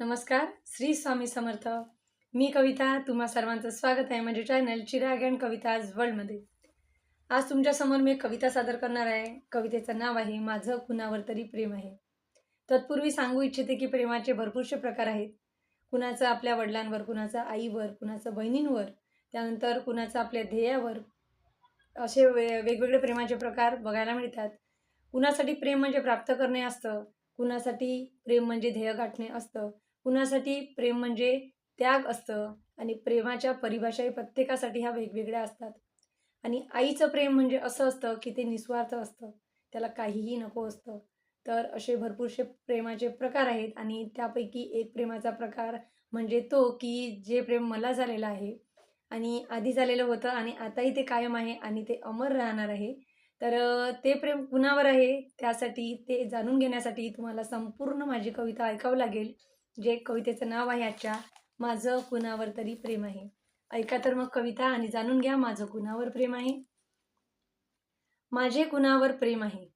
नमस्कार श्री स्वामी समर्थ. मी कविता तुम्हा सर्वांचं स्वागत आहे माझ्या चॅनल चिराग अँड कविता आज वर्ल्डमध्ये आज तुमच्यासमोर मी कविता सादर करणार आहे. कवितेचं नाव आहे माझं कुणावर तरी प्रेम आहे. तत्पूर्वी सांगू इच्छिते की प्रेमाचे भरपूरसे प्रकार आहेत. कुणाचं आपल्या वडिलांवर कुणाचं आईवर कुणाचं बहिणींवर त्यानंतर कुणाचं आपल्या ध्येयावर असे वे वेगवेगळे प्रेमाचे प्रकार बघायला मिळतात. कुणासाठी प्रेम म्हणजे प्राप्त करणे असतं कुणासाठी प्रेम म्हणजे ध्येय गाठणे असतं कुणासाठी प्रेम म्हणजे त्याग असतं आणि प्रेमाच्या परिभाषाही प्रत्येकासाठी ह्या वेगवेगळ्या असतात. आणि आईचं प्रेम म्हणजे असं असतं की ते निस्वार्थ असतं. त्याला काहीही नको असतं. तर असे भरपूरसे प्रेमाचे प्रकार आहेत आणि त्यापैकी एक प्रेमाचा प्रकार म्हणजे तो की जे प्रेम मला झालेलं आहे आणि आधी झालेलं होतं आणि आताही ते कायम आहे आणि ते अमर राहणार आहे. तर ते प्रेम कुणावर आहे? त्यासाठी ते जाणून घेण्यासाठी तुम्हाला संपूर्ण माझी कविता ऐकावं लागेल. जे कवितेचं नाव आहे आजच्या माझं कुणावर तरी प्रेम आहे. ऐका तर मग कविता आणि जाणून घ्या माझं कुणावर प्रेम आहे. माझे कुणावर प्रेम आहे.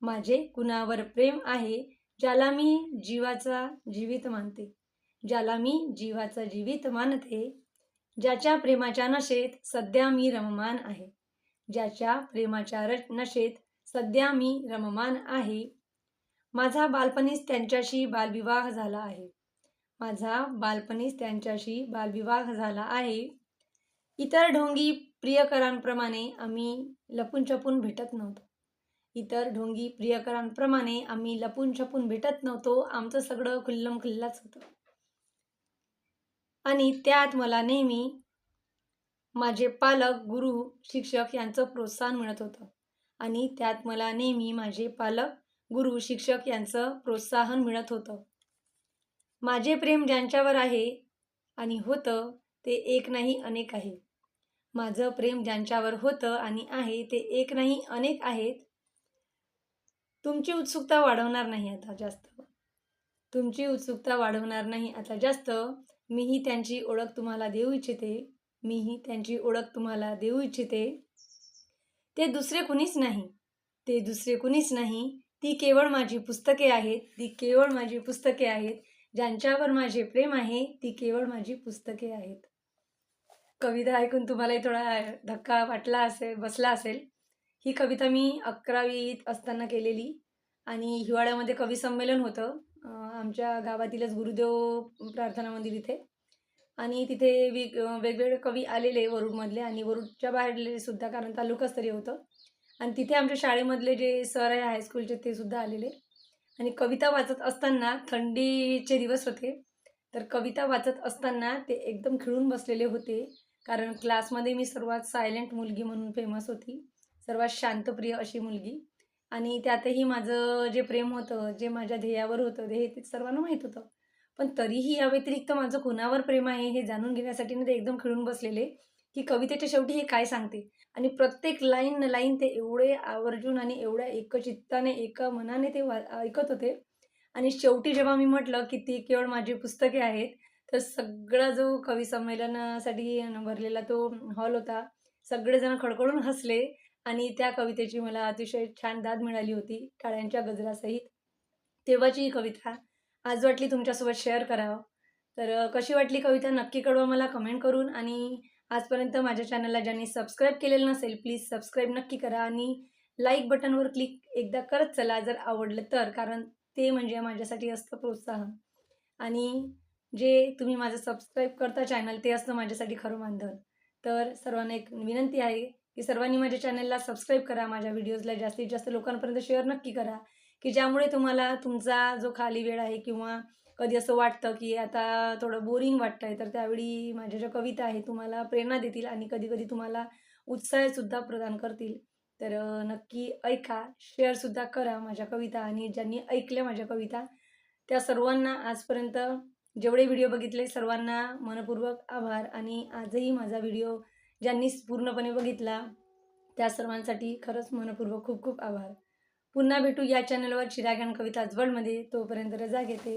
माझे कुणावर प्रेम आहे ज्याला मी जीवाचा जीवित मानते. ज्याला मी जीवाचा जीवित मानते ज्याच्या प्रेमाच्या नशेत सध्या मी रममान आहे. ज्याच्या प्रेमाच्या र नशेत सध्या मी रममान आहे. माझा बालपणीच त्यांच्याशी बालविवाह झाला आहे. माझा बालपणीच त्यांच्याशी बालविवाह झाला आहे. इतर ढोंगी प्रियकरांप्रमाणे आम्ही लपून छपून भेटत नव्हतो. इतर ढोंगी प्रियकरांप्रमाणे आम्ही लपून छपून भेटत नव्हतो. आमचं सगळं खुल्लम खुल्लाच होतं. आणि त्यात मला नेहमी माझे पालक गुरु शिक्षक यांचं प्रोत्साहन मिळत होतं. आणि त्यात मला नेहमी माझे पालक गुरु शिक्षक यांचं प्रोत्साहन मिळत होतं. माझे प्रेम ज्यांच्यावर आहे आणि होतं ते एक नाही अनेक आहे. माझं प्रेम ज्यांच्यावर होतं आणि आहे ते एक नाही अनेक आहेत. तुमची उत्सुकता वाढवणार नाही आता जास्त. तुमची उत्सुकता वाढवणार नाही आता जास्त. मीही त्यांची ओळख तुम्हाला देऊ इच्छिते. मीही त्यांची ओळख तुम्हाला देऊ इच्छिते. ते दुसरे कुणीच नाही. ते दुसरे कुणीच नाही. ती केवळ माझी पुस्तके आहेत. ती केवळ माझी पुस्तके आहेत. ज्यांच्यावर माझे प्रेम आहे ती केवळ माझी पुस्तके आहेत. कविता ऐकून तुम्हालाही थोडा धक्का वाटला असेल बसला असेल. ही कविता मी अकरावीत असताना केलेली आणि हिवाळ्यामध्ये कवी संमेलन होतं. आमच्या गावातीलच गुरुदेव प्रार्थना मंदिर इथे. आणि तिथे वेग वेगवेगळे कवी आलेले वरुडमधले आणि वरुडच्या बाहेरले सुद्धा कारण तालुकास्तरीय होतं. आणि तिथे आमच्या शाळेमधले जे सर आहे हायस्कूलचे ते सुद्धा आलेले. आणि कविता वाचत असताना थंडीचे दिवस होते. तर कविता वाचत असताना ते एकदम खिळून बसलेले होते. कारण क्लासमध्ये मी सर्वात सायलेंट मुलगी म्हणून फेमस होती. सर्वात शांतप्रिय अशी मुलगी. आणि त्यातही माझं जे प्रेम होतं जे माझ्या ध्येयावर होतं ध्येय ते सर्वांना माहीत होतं. पण तरीही या व्यतिरिक्त माझं कुणावर प्रेम आहे हे जाणून घेण्यासाठी ना ते एकदम खिळून बसलेले. की कवितेच्या शेवटी हे काय सांगते? आणि प्रत्येक लाईन लाईन ते एवढे आवर्जून आणि एवढ्या एकचित्ताने एका मनाने ते वा ऐकत होते. आणि शेवटी जेव्हा मी म्हटलं की ती केवळ माझी पुस्तके आहेत तर सगळा जो कवी संमेलनासाठी भरलेला तो हॉल होता सगळेजण खडखडून हसले आणि त्या कवितेची मला अतिशय छान दाद मिळाली होती टाळ्यांच्या गजरासहित. तेव्हाची ही कविता. आज वाटली तुमच्यासोबत शेअर करावं. तर कशी वाटली कविता? नक्की कळवा मला कमेंट करून आणि आजपर्यंत माझ्या चॅनलला ज्यांनी सबस्क्राईब केलेलं नसेल प्लीज सबस्क्राईब नक्की करा आणि लाईक बटनवर क्लिक एकदा करत चला जर आवडलं तर कारण ते म्हणजे माझ्यासाठी असतं प्रोत्साहन. आणि जे तुम्ही माझं सबस्क्राईब करता चॅनल ते असतं माझ्यासाठी खरं मानधन. तर सर्वांना एक विनंती आहे की सर्वांनी माझ्या चॅनलला सबस्क्राईब करा माझ्या व्हिडिओजला जास्तीत जास्त लोकांपर्यंत शेअर नक्की करा की ज्यामुळे तुम्हाला तुमचा जो खाली वेळ आहे किंवा कधी असं वाटतं की आता थोडं बोरिंग वाटतं आहे तर त्यावेळी माझ्या ज्या कविता आहे तुम्हाला प्रेरणा देतील आणि कधी कधी तुम्हाला उत्साहसुद्धा प्रदान करतील. तर नक्की ऐका शेअरसुद्धा करा माझ्या कविता आणि ज्यांनी ऐकल्या माझ्या कविता. त्या सर्वांना आजपर्यंत जेवढे व्हिडिओ बघितले सर्वांना मनपूर्वक आभार आणि आजही माझा व्हिडिओ ज्यांनी पूर्णपणे बघितला त्या सर्वांसाठी खरंच मनपूर्वक खूप खूप आभार. पुन्हा भेटू या चॅनलवर चिरागण कविता वर्ल्डमध्ये तोपर्यंत रजा घेते.